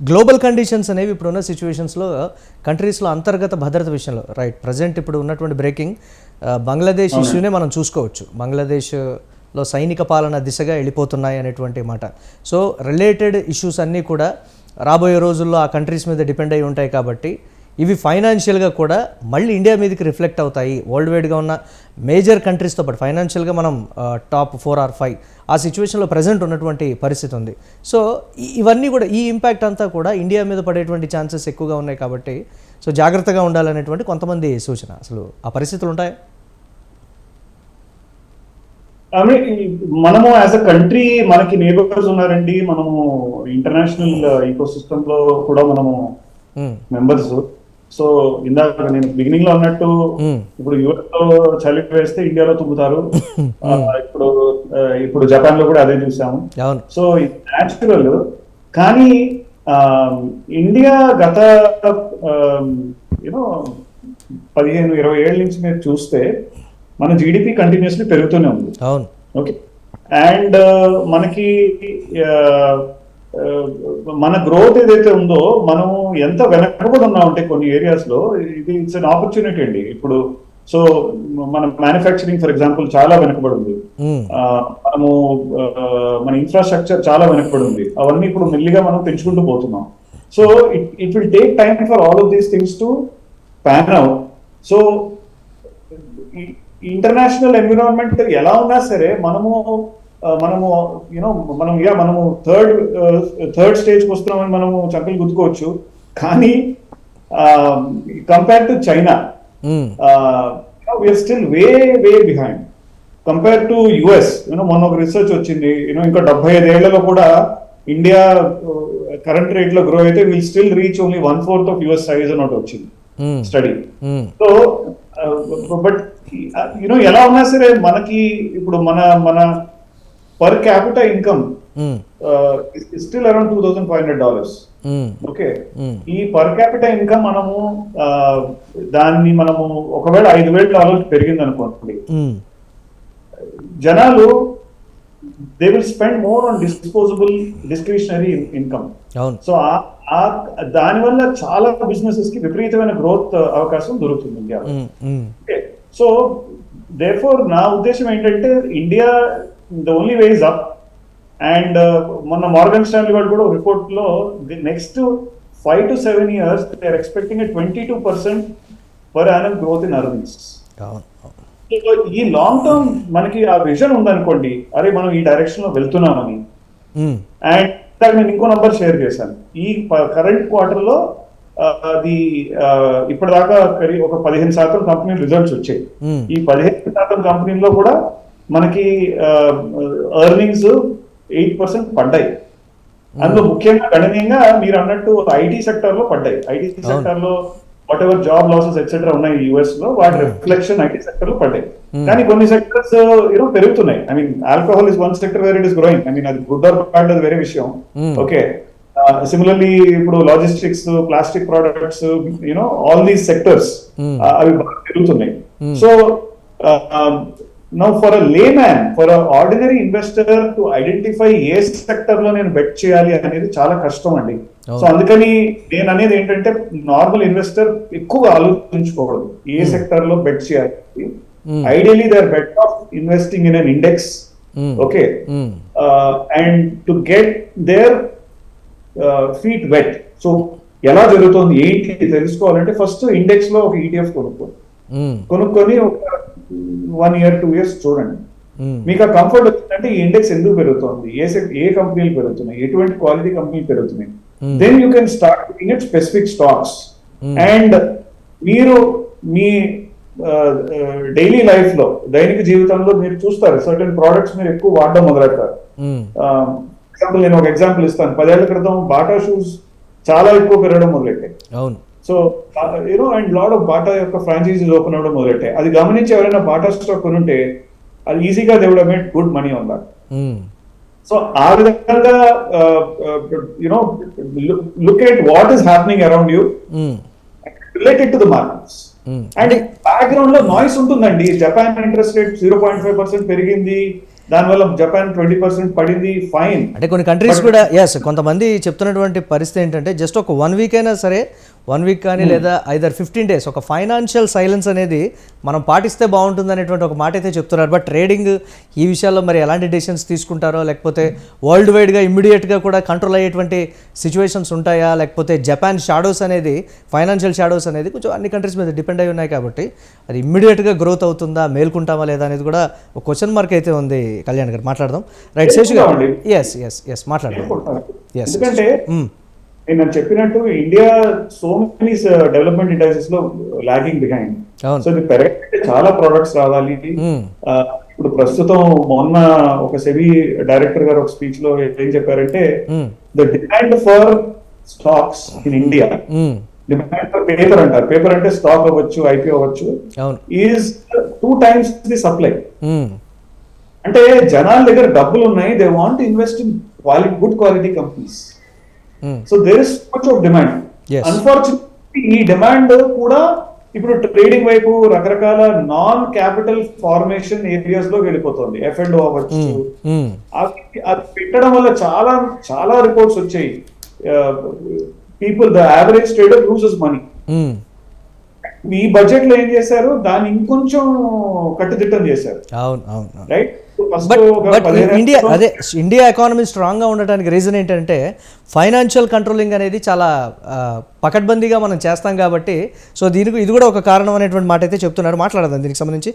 Global conditions అనేవి ఇప్పుడున్న సిచ్యువేషన్స్లో కంట్రీస్లో అంతర్గత భద్రత విషయంలో రైట్ ప్రజెంట్ ఇప్పుడు ఉన్నటువంటి బ్రేకింగ్ బంగ్లాదేశ్ ఇష్యూనే మనం చూసుకోవచ్చు. బంగ్లాదేశ్లో సైనిక పాలన దిశగా వెళ్ళిపోతున్నాయి అనేటువంటి మాట. సో రిలేటెడ్ ఇష్యూస్ అన్నీ కూడా రాబోయే రోజుల్లో ఆ కంట్రీస్ మీద డిపెండ్ అయి ఉంటాయి కాబట్టి ఇవి ఫైనాన్షియల్గా కూడా మళ్ళీ ఇండియా మీదకి రిఫ్లెక్ట్ అవుతాయి. వరల్డ్ వైడ్గా ఉన్న మేజర్ కంట్రీస్తో పాటు ఫైనాన్షియల్గా మనం టాప్ ఫోర్ ఆర్ ఫైవ్ ఆ సిచ్యువేషన్లో ప్రజెంట్ ఉన్నటువంటి పరిస్థితి ఉంది. సో ఇవన్నీ కూడా ఈ ఇంపాక్ట్ అంతా కూడా ఇండియా మీద పడేటువంటి ఛాన్సెస్ ఎక్కువగా ఉన్నాయి కాబట్టి సో జాగ్రత్తగా ఉండాలనేటువంటి కొంతమంది సూచన. అసలు ఆ పరిస్థితులు ఉంటాయి? మనము యాజ్ అ కంట్రీ మనకి నేబర్స్ ఉన్నారండి. మనము ఇంటర్నేషనల్ ఈకో సిస్టమ్లో కూడా మనము మెంబర్స్ సో ఇందాక నేను బిగినింగ్లో అన్నట్టు ఇప్పుడు యుఎస్లో చలి వేస్తే ఇండియాలో తుమ్ముతారు. ఇప్పుడు ఇప్పుడు జపాన్లో కూడా అదే చూసాము. సో న్యాచురల్ కానీ ఇండియా గత యూనో పదిహేను ఇరవై ఏళ్ళ నుంచి మీరు చూస్తే మన జీడిపి కంటిన్యూస్లీ పెరుగుతూనే ఉంది. ఓకే అండ్ మనకి మన గ్రోత్ ఏదైతే ఉందో మనం ఎంత వెనకబడి ఉన్నామంటే కొన్ని ఏరియాస్లో ఇది ఇట్స్ అన్ ఆపర్చునిటీ అండి. ఇప్పుడు సో మన మ్యానుఫ్యాక్చరింగ్ ఫర్ ఎగ్జాంపుల్ చాలా వెనకబడి ఉంది. ఆ, మనము మన ఇన్ఫ్రాస్ట్రక్చర్ చాలా వెనకబడి ఉంది అవన్నీ ఇప్పుడు మెల్లిగా మనం పెంచుకుంటూ పోతున్నాం. So it it will take time for all of these things to pan out so international environment ఎలా ఉన్నా సరే మనము మనము యూనో మనం యా మనము థర్డ్ థర్డ్ స్టేజ్కి వస్తున్నామని మనము చక్కలు గుర్తుకోవచ్చు కానీ compare to China. We are still way way behind compare to US you know మొన్న ఒక రీసెర్చ్ వచ్చింది యూనో ఇంకా డెబ్బై ఐదేళ్ళలో కూడా ఇండియా కరెంట్ రేట్లో గ్రో అయితే will still reach only one fourth of US size అని ఒకటి వచ్చింది. స్టడీ. సో బట్ యూనో ఎలా ఉన్నా సరే మనకి ఇప్పుడు మన మన per capital income. Still around two thousand five hundred dollars. Okay. ఈ పర్ క్యాపిటల్ ఇన్కమ్ మనము ఆ, దాన్ని మనము ఒకవేళ ఐదు వేల డాలర్స్ పెరిగింది అనుకోండి మ్మ్. జనాలు they will spend more on disposable discretionary income so దాని వల్ల చాలా బిజినెసెస్కి విపరీతమైన గ్రోత్ అవకాశం దొరుకుతుంది ఇండియాలో మ్మ్. మ్మ్. సో దేర్ఫోర్ నా ఉద్దేశం ఏంటంటే India the only way is up and మొన్న మార్గన్ స్టాన్లీ వాళ్ళు కూడా రిపోర్ట్లో next five to seven years they are expecting twenty two percent per annum growth in earnings. ఈ లాంగ్ టర్మ్ మనకి ఆ విజన్ ఉందనుకోండి అరే మనం ఈ డైరెక్షన్లో వెళ్తున్నామని. అండ్ ఇందాక నేను ఇంకో నంబర్ షేర్ చేశాను ఈ కరెంట్ క్వార్టర్లో అది ఇప్పటిదాకా ఒక పదిహేను శాతం కంపెనీ రిజల్ట్స్ వచ్చాయి మ్మ్. ఈ పదిహేను శాతం కంపెనీల్లో కూడా మనకి ఎర్నింగ్స్ ఎయిట్ పర్సెంట్ పడ్డాయి. అందులో ముఖ్యంగా గణనీయంగా మీరు అన్నట్టు ఐటీ సెక్టర్లో పడ్డాయి. ఐటీ సెక్టర్లో whatever job losses etcetera ఉన్నాయి యుఎస్లో వాటి రిఫ్లెక్షన్ ఐటీ సెక్టర్లో పడ్డాయి. కానీ కొన్ని సెక్టర్స్ యూనో పెరుగుతున్నాయి. I mean alcohol is one sector where it is growing I mean అది గుడ్ ఆర్ బ్యాడ్ అది వేరే విషయం. Hmm. ఓకే సిమిలర్లీ ఇప్పుడు logistics plastic products you know all these sectors Hmm. అవి బాగా పెరుగుతున్నాయి. Hmm. So now for a layman for a ordinary investor to identify ఏ సెక్టర్లో నేను బెట్ చేయాలి అనేది చాలా కష్టం అండి. సో అందుకని నేను అనేది ఏంటంటే నార్మల్ ఇన్వెస్టర్ ఎక్కువ ఆలోచించుకోకూడదు ఏ Hmm. సెక్టర్లో బెట్ చేయాలి Hmm. Ideally they are better off investing in an index. Okay. And to get their feet wet so ఎలా జరుగుతుంది ఏంటి తెలుసుకోవాలంటే ఫస్ట్ ఇండెక్స్లో ఒక ఈటీఎఫ్ కొనుక్కోండి మ్మ్. కొనుక్కొని ఒక వన్ ఇయర్ టూ ఇయర్స్ చూడండి. మ్మ్. మీకు ఆ కంఫర్ట్ వచ్చిందంటే ఈ ఇండెక్స్ ఎందుకు పెరుగుతుంది? ఏ సెక్ ఏ కంపెనీలు పెరుగుతున్నాయి? ఎటువంటి క్వాలిటీ కంపెనీలు పెరుగుతున్నాయి? Hmm. Then you can start looking at specific stocks Hmm. And మీరు మీ డైలీ లైఫ్లో దైనిక జీవితంలో మీరు చూస్తారు సర్టన్ ప్రోడక్ట్స్ మీరు ఎక్కువ వాడడం మొదలెడతారు. ఎగ్జాంపుల్ నేను ఒక ఎగ్జాంపుల్ ఇస్తాను. పదేళ్ళ క్రితం బాటా షూస్ చాలా ఎక్కువ పెరగడం మొదలెట్టాయి. So you know and lot of Bata యొక్క ఫ్రాంచైజీస్ ఓపెన్ అవ్వడం మొదలెట్టాయి అది గమనించి ఎవరైనా బాటా స్టాక్ కొనుంటే అది ఈజీగా they would made good money hmm. So ఆ విధంగా you know look at what is happening around you. Related to the markets. And బ్యాక్గ్రౌండ్లో నాయిస్ ఉంటుందండి Japan interest rate zero point five percent పెరిగింది దానివల్ల Japan twenty percent పడింది fine. అంటే కొన్ని countries కూడా ఎస్ కొంతమంది చెప్తున్నటువంటి పరిస్థితి ఏంటంటే జస్ట్ ఒక వన్ వీక్ అయినా సరే వన్ వీక్ కానీ లేదా ఐదర్ ఫిఫ్టీన్ డేస్ ఒక ఫైనాన్షియల్ సైలెన్స్ అనేది మనం పాటిస్తే బాగుంటుంది అనేటువంటి ఒక మాట అయితే చెప్తున్నారు. బట్ ట్రేడింగ్ ఈ విషయాల్లో మరి ఎలాంటి డెసిషన్స్ తీసుకుంటారో లేకపోతే వరల్డ్ వైడ్గా ఇమ్మీడియట్గా కూడా కంట్రోల్ అయ్యేటువంటి సిచ్యువేషన్స్ ఉంటాయా? లేకపోతే జపాన్ షాడోస్ అనేది ఫైనాన్షియల్ షాడోస్ అనేది కొంచెం అన్ని కంట్రీస్ మీద డిపెండ్ అయి ఉన్నాయి కాబట్టి అది ఇమ్మీడియట్గా గ్రోత్ అవుతుందా మేల్కుంటామా లేదా అనేది కూడా ఒక క్వశ్చన్ మార్క్ అయితే ఉంది. కళ్యాణ్ గారు మాట్లాడదాం right Seshu garu. Yes yes yes మాట్లాడదాం Yes. ఎందుకంటే మ్మ్. నేను చెప్పినట్టు ఇండియా సో మెనీ డెవలప్మెంట్ ఇండస్ట్రీస్లో లాగింగ్ బిహైండ్ సో ఇది పెరగంటే చాలా ప్రొడక్ట్స్ రావాలి. ఆ, ఇప్పుడు ప్రస్తుతం మొన్న ఒక సెబీ డైరెక్టర్ గారు ఒక స్పీచ్లో ఏం చెప్పారంటే. The demand for stocks in India. Demand for paper అంటారు పేపర్ అంటే స్టాక్ అవ్వచ్చు ఐపీ అవ్వచ్చు is two times the supply. అంటే జనాల దగ్గర డబ్బులు ఉన్నాయి they want invest in quality good quality companies. So there is much of demand. Unfortunately ఈ డిమాండ్ కూడా ఇప్పుడు ట్రేడింగ్ వైపు రకరకాల నాన్ క్యాపిటల్ ఫార్మేషన్ ఏరియాస్లో వెళ్ళిపోతుంది ఎఫ్ అండ్ అవ్వచ్చు. మ్మ్. అది అది పెట్టడం వల్ల చాలా చాలా రిపోర్ట్స్ వచ్చాయి people the average trader loses money ఈ బడ్జెట్లో ఏం చేశారు? దాన్ని ఇంకొంచెం కట్టుదిట్టం చేశారు. అవును అవును రైట్ బట్ ఇండియా అదే ఇండియా ఎకానమీ స్ట్రాంగ్గా ఉండటానికి రీజన్ ఏంటంటే ఫైనాన్షియల్ కంట్రోలింగ్ అనేది చాలా పకడ్బందీగా మనం చేస్తాం కాబట్టి సో దీనికి ఇది కూడా ఒక కారణం అనేటువంటి మాట అయితే చెప్తున్నారు. మాట్లాడదాం దీనికి సంబంధించి.